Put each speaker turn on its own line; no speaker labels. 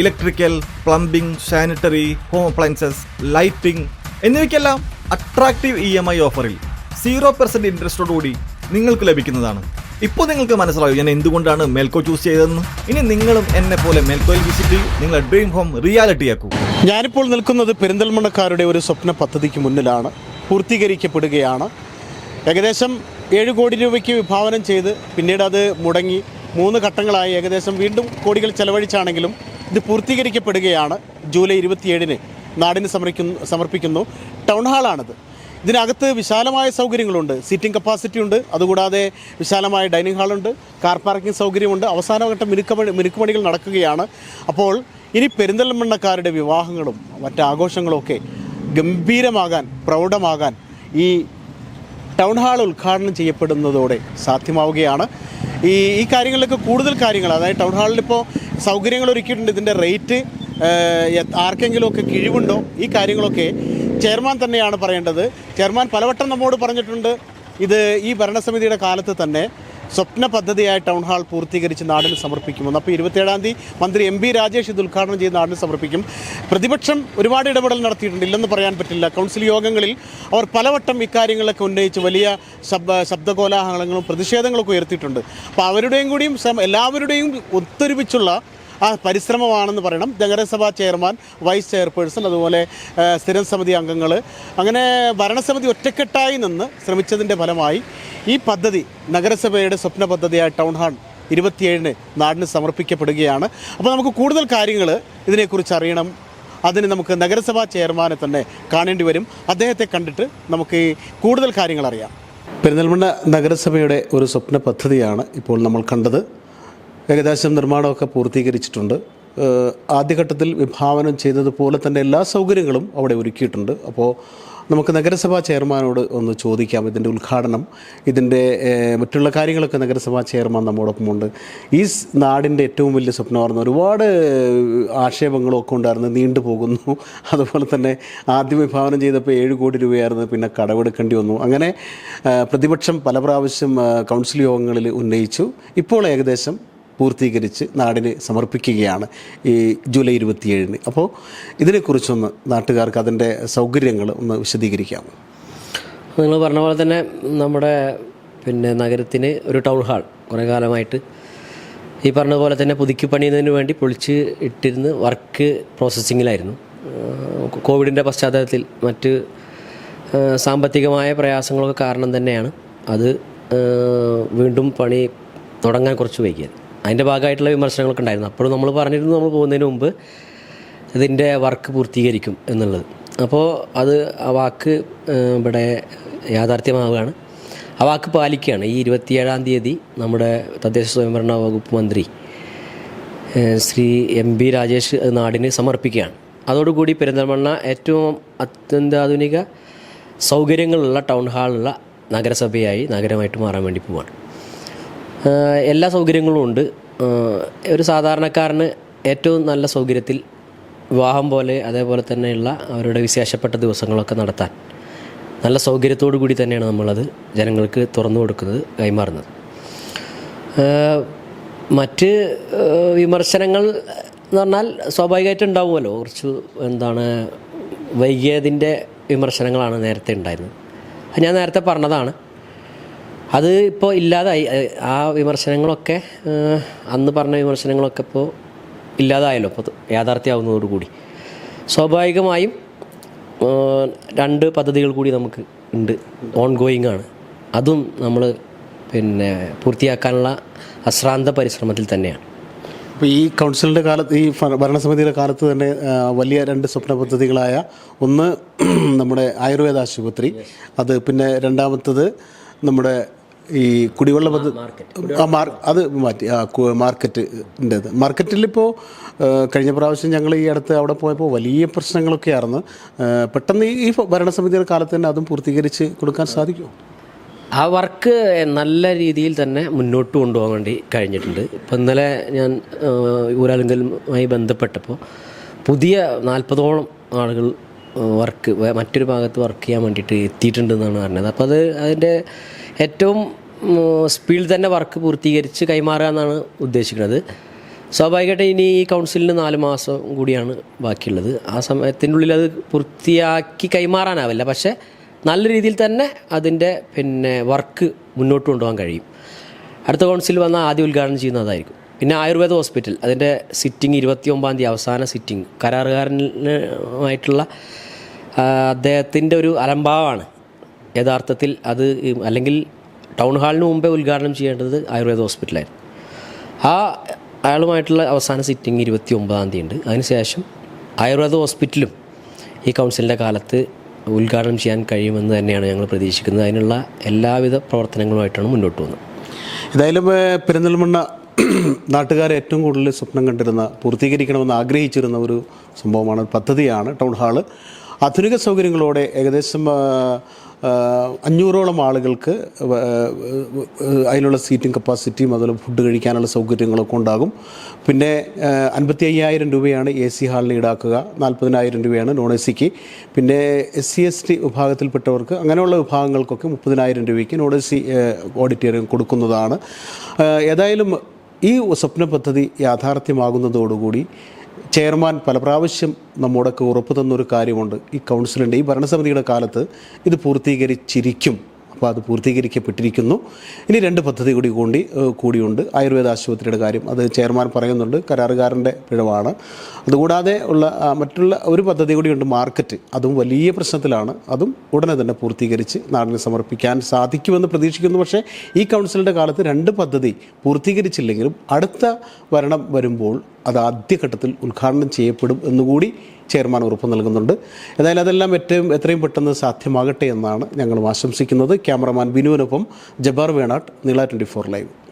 Electrical plumbing sanitary home appliances lighting എന്നിവയ്ക്കെല്ലാം attractive E M I ഓഫറിൽ zero percent ഇൻട്രസ്റ്റോടുകൂടി നിങ്ങൾക്ക് ലഭിക്കുന്നതാണ്. ഇപ്പോൾ നിങ്ങൾക്ക് മനസ്സിലാവും ഞാൻ എന്തുകൊണ്ടാണ് മെൽക്കോ ചൂസ് ചെയ്തതെന്ന്? ഇനി നിങ്ങളും എന്നെ പോലെ മേൽക്കോയിൽ വിസിറ്റ് ചെയ്യും. നിങ്ങളുടെ ഡ്രീം ഹോം റിയാലിറ്റി ആക്കൂ.
ഞാനിപ്പോൾ നിൽക്കുന്നത് പെരിന്തൽമണ്ണക്കാരുടെ ഒരു സ്വപ്ന പദ്ധതിക്ക് മുന്നിലാണ്. പൂർത്തീകരിക്കപ്പെടുകയാണ്. ഏകദേശം ഏഴ് കോടി രൂപയ്ക്ക് വിഭാവനം ചെയ്ത് പിന്നീട് അത് മുടങ്ങി മൂന്ന് ഘട്ടങ്ങളായി. ഏകദേശം വീണ്ടും കോടികൾ ചെലവഴിച്ചാണെങ്കിലും ഇത് പൂർത്തീകരിക്കപ്പെടുകയാണ്. ജൂലൈ ഇരുപത്തിയേഴിന് നാടിന് സമർപ്പിക്കുന്നു സമർപ്പിക്കുന്നു. ടൗൺ ഹാളാണിത്. ഇതിനകത്ത് വിശാലമായ സൗകര്യങ്ങളുണ്ട്. സീറ്റിംഗ് കപ്പാസിറ്റി ഉണ്ട്. അതുകൂടാതെ വിശാലമായ ഡൈനിങ് ഹാളുണ്ട്. കാർ പാർക്കിംഗ് സൗകര്യമുണ്ട്. അവസാനഘട്ട മിനുക്കപണി മിനുക്കുപണികൾ നടക്കുകയാണ്. അപ്പോൾ ഇനി പെരിന്തൽമണ്ണക്കാരുടെ വിവാഹങ്ങളും മറ്റ് ആഘോഷങ്ങളും ഒക്കെ ഗംഭീരമാകാൻ പ്രൗഢമാകാൻ ഈ ടൗൺ ഹാൾ ഉദ്ഘാടനം ചെയ്യപ്പെടുന്നതോടെ സാധ്യമാവുകയാണ്. ഈ ഈ കാര്യങ്ങളിലൊക്കെ കൂടുതൽ കാര്യങ്ങൾ അതായത് ടൗൺ ഹാളിൽ ഇപ്പോൾ സൗകര്യങ്ങൾ ഒരുക്കിയിട്ടുണ്ട് ഇതിന്റെ റേറ്റ് ആർക്കെങ്കിലുമൊക്കെ കിഴിവുണ്ടോ? ഈ കാര്യങ്ങളൊക്കെ ചെയർമാൻ തന്നെയാണ് പറയേണ്ടത്. ചെയർമാൻ പലവട്ടം നമ്മോട് പറഞ്ഞിട്ടുണ്ട്. ഇത് ഈ ഭരണസമിതിയുടെ കാലത്ത് തന്നെ സ്വപ്ന പദ്ധതിയായ ടൗൺ ഹാൾ പൂർത്തീകരിച്ച് നാടിന് സമർപ്പിക്കുമെന്ന്. അപ്പോൾ ഇരുപത്തേഴാം തീയതി മന്ത്രി എം ബി രാജേഷ് ഇത് ഉദ്ഘാടനം ചെയ്ത് നാടിന് സമർപ്പിക്കും. പ്രതിപക്ഷം ഒരുപാട് ഇടപെടൽ നടത്തിയിട്ടുണ്ട്. ഇല്ലെന്ന് പറയാൻ പറ്റില്ല. കൗൺസിൽ യോഗങ്ങളിൽ അവർ പലവട്ടം ഇക്കാര്യങ്ങളൊക്കെ ഉന്നയിച്ച് വലിയ ശബ്ദ ശബ്ദകോലാഹലങ്ങളും പ്രതിഷേധങ്ങളൊക്കെ ഉയർത്തിയിട്ടുണ്ട്. അപ്പോൾ അവരുടെയും കൂടിയും എല്ലാവരുടെയും ഒത്തൊരുമിച്ചുള്ള ആ പരിശ്രമമാണെന്ന് പറയണം. നഗരസഭാ ചെയർമാൻ വൈസ് ചെയർപേഴ്സൺ അതുപോലെ സ്ഥിരം സമിതി അംഗങ്ങൾ അങ്ങനെ ഭരണസമിതി ഒറ്റക്കെട്ടായി നിന്ന് ശ്രമിച്ചതിന്റെ ഫലമായി ഈ പദ്ധതി നഗരസഭയുടെ സ്വപ്ന പദ്ധതിയായ ടൗൺ ഹാൾ ഇരുപത്തിയേഴിന് നാടിന് സമർപ്പിക്കപ്പെടുകയാണ്. അപ്പോൾ നമുക്ക് കൂടുതൽ കാര്യങ്ങൾ ഇതിനെക്കുറിച്ച് അറിയണം. അതിന് നമുക്ക് നഗരസഭാ ചെയർമാനെ തന്നെ കാണേണ്ടി വരും. അദ്ദേഹത്തെ കണ്ടിട്ട് നമുക്ക് കൂടുതൽ കാര്യങ്ങൾ അറിയാം. പെരിന്തൽമണ്ണ നഗരസഭയുടെ ഒരു സ്വപ്ന പദ്ധതിയാണ് ഇപ്പോൾ നമ്മൾ കണ്ടത്. ഏകദേശം നിർമ്മാണമൊക്കെ പൂർത്തീകരിച്ചിട്ടുണ്ട്. ആദ്യഘട്ടത്തിൽ വിഭാവനം ചെയ്തതുപോലെ തന്നെ എല്ലാ സൗകര്യങ്ങളും അവിടെ ഒരുക്കിയിട്ടുണ്ട്. അപ്പോൾ നമുക്ക് നഗരസഭാ ചെയർമാനോട് ഒന്ന് ചോദിക്കാം ഇതിന്റെ ഉദ്ഘാടനം ഇതിന്റെ മറ്റുള്ള കാര്യങ്ങളൊക്കെ നഗരസഭാ ചെയർമാൻ നമ്മോടൊപ്പമുണ്ട്. ഈ നാടിന്റെ ഏറ്റവും വലിയ സ്വപ്നമായിരുന്നു ഒരുപാട് ആക്ഷേപങ്ങളും ഒക്കെ ഉണ്ടായിരുന്നു നീണ്ടു പോകുന്നു. അതുപോലെ തന്നെ ആദ്യം വിഭാവനം ചെയ്തപ്പോൾ ഏഴ് കോടി രൂപയായിരുന്നു പിന്നെ കടവെടുക്കേണ്ടി വന്നു. അങ്ങനെ പ്രതിപക്ഷം പല പ്രാവശ്യം കൗൺസിൽ യോഗങ്ങളിൽ ഉന്നയിച്ചു. ഇപ്പോൾ ഏകദേശം പൂർത്തീകരിച്ച് നാടിന് സമർപ്പിക്കുകയാണ് ഈ ജൂലൈ ഇരുപത്തിയേഴിന്. അപ്പോൾ ഇതിനെക്കുറിച്ചൊന്ന് നാട്ടുകാർക്ക് അതിന്റെ സൗകര്യങ്ങൾ ഒന്ന് വിശദീകരിക്കാമോ?
നിങ്ങൾ പറഞ്ഞ പോലെ തന്നെ നമ്മുടെ പിന്നെ നഗരത്തിന് ഒരു ടൗൺ ഹാൾ കുറേ കാലമായിട്ട്. ഈ പറഞ്ഞ പോലെ തന്നെ പുതുക്കി പണിയുന്നതിന് വേണ്ടി പൊളിച്ച് ഇട്ടിരുന്ന് വർക്ക് പ്രോസസ്സിങ്ങിലായിരുന്നു. കോവിഡിന്റെ പശ്ചാത്തലത്തിൽ മറ്റ് സാമ്പത്തികമായ പ്രയാസങ്ങളൊക്കെ കാരണം തന്നെയാണ് അത് വീണ്ടും പണി തുടങ്ങാൻ കുറച്ച് വൈകിയത്. അതിന്റെ ഭാഗമായിട്ടുള്ള വിമർശനങ്ങളൊക്കെ ഉണ്ടായിരുന്നു. അപ്പോഴും നമ്മൾ പറഞ്ഞിരുന്നു നമ്മൾ പോകുന്നതിന് മുമ്പ് ഇതിന്റെ വർക്ക് പൂർത്തീകരിക്കും എന്നുള്ളത്. അപ്പോൾ അത് ആ വാക്ക് ഇവിടെ യാഥാർത്ഥ്യമാവുകയാണ്. ആ വാക്ക് പാലിക്കുകയാണ്. ഈ ഇരുപത്തിയേഴാം തീയതി നമ്മുടെ തദ്ദേശ സ്വയംഭരണ വകുപ്പ് മന്ത്രി ശ്രീ എം ബി രാജേഷ് നാടിന് സമർപ്പിക്കുകയാണ്. അതോടുകൂടി പെരിന്തൽമണ്ണ ഏറ്റവും അത്യന്താധുനിക സൗകര്യങ്ങളുള്ള ടൗൺ ഹാളുള്ള നഗരസഭയായി നഗരമായിട്ട് മാറാൻ വേണ്ടി ആഹ് എല്ലാ സൗകര്യങ്ങളും ഉണ്ട്. ഒരു സാധാരണക്കാരന് ഏറ്റവും നല്ല സൗകര്യത്തിൽ വിവാഹം പോലെ അതേപോലെ തന്നെയുള്ള അവരുടെ വിശേഷപ്പെട്ട ദിവസങ്ങളൊക്കെ നടത്താൻ നല്ല സൗകര്യത്തോടു കൂടി തന്നെയാണ് നമ്മളത് ജനങ്ങൾക്ക് തുറന്നു കൊടുക്കുന്നത് കൈമാറുന്നത്. മറ്റ് വിമർശനങ്ങൾ എന്ന് പറഞ്ഞാൽ സ്വാഭാവികമായിട്ട് ഉണ്ടാവുമല്ലോ. കുറച്ച് എന്താണ് വൈകിയതിന്റെ വിമർശനങ്ങളാണ് നേരത്തെ ഉണ്ടായിരുന്നത്. ഞാൻ നേരത്തെ പറഞ്ഞതാണ്. അത് ഇപ്പോൾ ഇല്ലാതായി. ആ വിമർശനങ്ങളൊക്കെ അന്ന് പറഞ്ഞ വിമർശനങ്ങളൊക്കെ ഇപ്പോൾ ഇല്ലാതായല്ലോ. ഇപ്പോൾ യാഥാർത്ഥ്യമാവുന്നതോടുകൂടി സ്വാഭാവികമായും രണ്ട് പദ്ധതികൾ കൂടി നമുക്ക് ഉണ്ട്. ഓൺ ഗോയിങ് ആണ് അതും നമ്മൾ പിന്നെ പൂർത്തിയാക്കാനുള്ള അശ്രാന്ത പരിശ്രമത്തിൽ തന്നെയാണ്.
അപ്പോൾ ഈ കൗൺസിലിന്റെ കാലത്ത് ഈ ഭരണസമിതിയുടെ കാലത്ത് തന്നെ വലിയ രണ്ട് സ്വപ്ന പദ്ധതികളായ ഒന്ന് നമ്മുടെ ആയുർവേദ ആശുപത്രി അത് പിന്നെ രണ്ടാമത്തത് നമ്മുടെ ഈ കുടിവെള്ള പദ്ധതി അത് മാറ്റി. മാർക്കറ്റിന്റെത് മാർക്കറ്റിലിപ്പോൾ കഴിഞ്ഞ പ്രാവശ്യം ഞങ്ങൾ ഈ അടുത്ത് അവിടെ പോയപ്പോൾ വലിയ പ്രശ്നങ്ങളൊക്കെ ആയിരുന്നു പെട്ടെന്ന് ഈ ഭരണസമിതിയുടെ കാലത്ത് തന്നെ അതും പൂർത്തീകരിച്ച് കൊടുക്കാൻ സാധിക്കുമോ?
ആ വർക്ക് നല്ല രീതിയിൽ തന്നെ മുന്നോട്ട് കൊണ്ടുപോകാൻ വേണ്ടി കഴിഞ്ഞിട്ടുണ്ട്. ഇപ്പം ഇന്നലെ ഞാൻ ഊരാലുങ്കലുമായി ബന്ധപ്പെട്ടപ്പോൾ പുതിയ നാൽപ്പതോളം ആളുകൾ വർക്ക് മറ്റൊരു ഭാഗത്ത് വർക്ക് ചെയ്യാൻ വേണ്ടിയിട്ട് എത്തിയിട്ടുണ്ടെന്നാണ് പറഞ്ഞത്. അപ്പോൾ അത് അതിന്റെ ഏറ്റവും സ്പീഡിൽ തന്നെ വർക്ക് പൂർത്തീകരിച്ച് കൈമാറുക എന്നാണ് ഉദ്ദേശിക്കുന്നത്. സ്വാഭാവികമായിട്ട് ഇനി ഈ കൗൺസിലിന് നാല് മാസം കൂടിയാണ് ബാക്കിയുള്ളത്. ആ സമയത്തിനുള്ളിൽ അത് പൂർത്തിയാക്കി കൈമാറാനാവില്ല. പക്ഷേ നല്ല രീതിയിൽ തന്നെ അതിന്റെ പിന്നെ വർക്ക് മുന്നോട്ട് കൊണ്ടുപോകാൻ കഴിയും. അടുത്ത കൗൺസിൽ വന്നാൽ ആദ്യം ഉദ്ഘാടനം ചെയ്യുന്നതായിരിക്കും പിന്നെ ആയുർവേദ ഹോസ്പിറ്റൽ അതിന്റെ സിറ്റിംഗ് ഇരുപത്തി ഒമ്പതാം തീയതി അവസാന സിറ്റിംഗ് കരാറുകാരനുമായിട്ടുള്ള അദ്ദേഹത്തിന്റെ ഒരു അലംഭാവമാണ്. യഥാർത്ഥത്തിൽ അത് അല്ലെങ്കിൽ ടൗൺ ഹാളിന് മുമ്പേ ഉദ്ഘാടനം ചെയ്യേണ്ടത് ആയുർവേദ ഹോസ്പിറ്റലായിരുന്നു. ആ അയാളുമായിട്ടുള്ള അവസാന സിറ്റിംഗ് ഇരുപത്തി ഒമ്പതാം തീയതി ഉണ്ട് അതിനുശേഷം ആയുർവേദ ഹോസ്പിറ്റലും ഈ കൗൺസിലിന്റെ കാലത്ത് ഉദ്ഘാടനം ചെയ്യാൻ കഴിയുമെന്ന് തന്നെയാണ് ഞങ്ങൾ പ്രതീക്ഷിക്കുന്നത്. അതിനുള്ള എല്ലാവിധ പ്രവർത്തനങ്ങളുമായിട്ടാണ് മുന്നോട്ട് പോകുന്നത്.
ഏതായാലും പെരിന്തൽമണ്ണ നാട്ടുകാരെ ഏറ്റവും കൂടുതൽ സ്വപ്നം കണ്ടിരുന്ന പൂർത്തീകരിക്കണമെന്ന് ആഗ്രഹിച്ചിരുന്ന ഒരു സംഭവമാണ് പദ്ധതിയാണ് ടൗൺ ഹാൾ. ആധുനിക സൗകര്യങ്ങളോടെ ഏകദേശം അഞ്ഞൂറോളം ആളുകൾക്ക് അതിനുള്ള സീറ്റിംഗ് കപ്പാസിറ്റിയും അതുപോലെ ഫുഡ് കഴിക്കാനുള്ള സൗകര്യങ്ങളൊക്കെ ഉണ്ടാകും. പിന്നെ അൻപത്തി അയ്യായിരം രൂപയാണ് എ സി ഹാളിന് ഈടാക്കുക. നാൽപ്പതിനായിരം രൂപയാണ് നോൺ എ സിക്ക് പിന്നെ എസ് സി എസ് ടി വിഭാഗത്തിൽപ്പെട്ടവർക്ക് അങ്ങനെയുള്ള വിഭാഗങ്ങൾക്കൊക്കെ മുപ്പതിനായിരം രൂപയ്ക്ക് നോൺ എ സി ഓഡിറ്റോറിയം കൊടുക്കുന്നതാണ്. ഏതായാലും ഈ സ്വപ്ന പദ്ധതി യാഥാർത്ഥ്യമാകുന്നതോടുകൂടി ചെയർമാൻ പല പ്രാവശ്യം നമ്മോടൊക്കെ ഉറപ്പ് തന്നൊരു കാര്യമുണ്ട്. ഈ കൗൺസിലിന്റെ ഈ ഭരണസമിതിയുടെ കാലത്ത് ഇത് പൂർത്തീകരിച്ചിരിക്കും. അപ്പോൾ അത് പൂർത്തീകരിക്കപ്പെട്ടിരിക്കുന്നു. ഇനി രണ്ട് പദ്ധതി കൂടി കൂടി കൂടിയുണ്ട്. ആയുർവേദ ആശുപത്രിയുടെ കാര്യം അത് ചെയർമാൻ പറയുന്നുണ്ട്. കരാറുകാരന്റെ പിഴവാണ്. അതുകൂടാതെ ഉള്ള മറ്റുള്ള ഒരു പദ്ധതി കൂടിയുണ്ട് മാർക്കറ്റ്. അതും വലിയ പ്രശ്നത്തിലാണ്. അതും ഉടനെ തന്നെ പൂർത്തീകരിച്ച് നാടിന് സമർപ്പിക്കാൻ സാധിക്കുമെന്ന് പ്രതീക്ഷിക്കുന്നു. പക്ഷേ ഈ കൗൺസിലിന്റെ കാലത്ത് രണ്ട് പദ്ധതി പൂർത്തീകരിച്ചില്ലെങ്കിലും അടുത്ത ഭരണം വരുമ്പോൾ അത് ആദ്യഘട്ടത്തിൽ ഉദ്ഘാടനം ചെയ്യപ്പെടും എന്നുകൂടി ചെയർമാൻ ഉറപ്പ് നൽകുന്നുണ്ട്. ഏതായാലും അതെല്ലാം ഏറ്റവും എത്രയും പെട്ടെന്ന് സാധ്യമാകട്ടെ എന്നാണ് ഞങ്ങളും ആശംസിക്കുന്നത്. ക്യാമറമാൻ ബിനുവിനൊപ്പം ജബാർ വേണാട്ട് നീള ട്വന്റി ഫോർ ലൈവ്.